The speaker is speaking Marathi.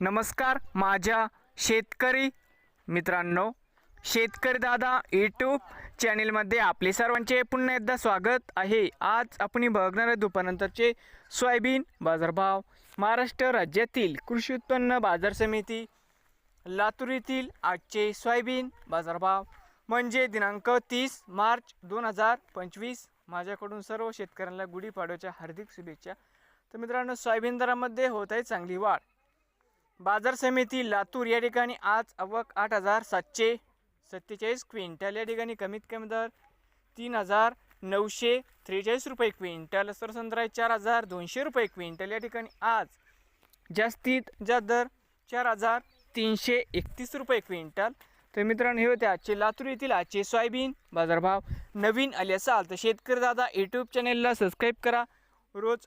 नमस्कार माझ्या शेतकरी मित्रांनो शेतकरी दादा यूट्यूब चॅनेलमध्ये आपले सर्वांचे पुन्हा एकदा स्वागत आहे. आज आपण बघणार आहे दुपारनंतरचे सोयाबीन बाजारभाव. महाराष्ट्र राज्यातील कृषी उत्पन्न बाजार समिती लातूर येथील आजचे सोयाबीन बाजारभाव. म्हणजे दिनांक तीस मार्च दोन हजार पंचवीस. माझ्याकडून सर्व शेतकऱ्यांना गुढीपाडव्याच्या हार्दिक शुभेच्छा. तर मित्रांनो सोयाबीन दरामध्ये होत आहे चांगली वाढ. बाजार समिती लातूर या ठिकाणी आज आवक आठ हजार सातशे सत्तेचाळीस क्विंटल या ठिकाणी कमीत कमी दर तीन हजार नऊशे त्रेचाळीस रुपये क्विंटल सरसंद्रा आहे चार हजार दोनशे रुपये क्विंटल. या ठिकाणी आज जास्तीत जास्त दर चार हजार तीनशे एकतीस रुपये क्विंटल. तर मित्रांनो हे होते आजचे लातूर येथील आजचे सोयाबीन बाजारभाव. नवीन आले असाल तर शेतकरी दादा यूट्यूब चॅनेलला सबस्क्राईब करा. रोज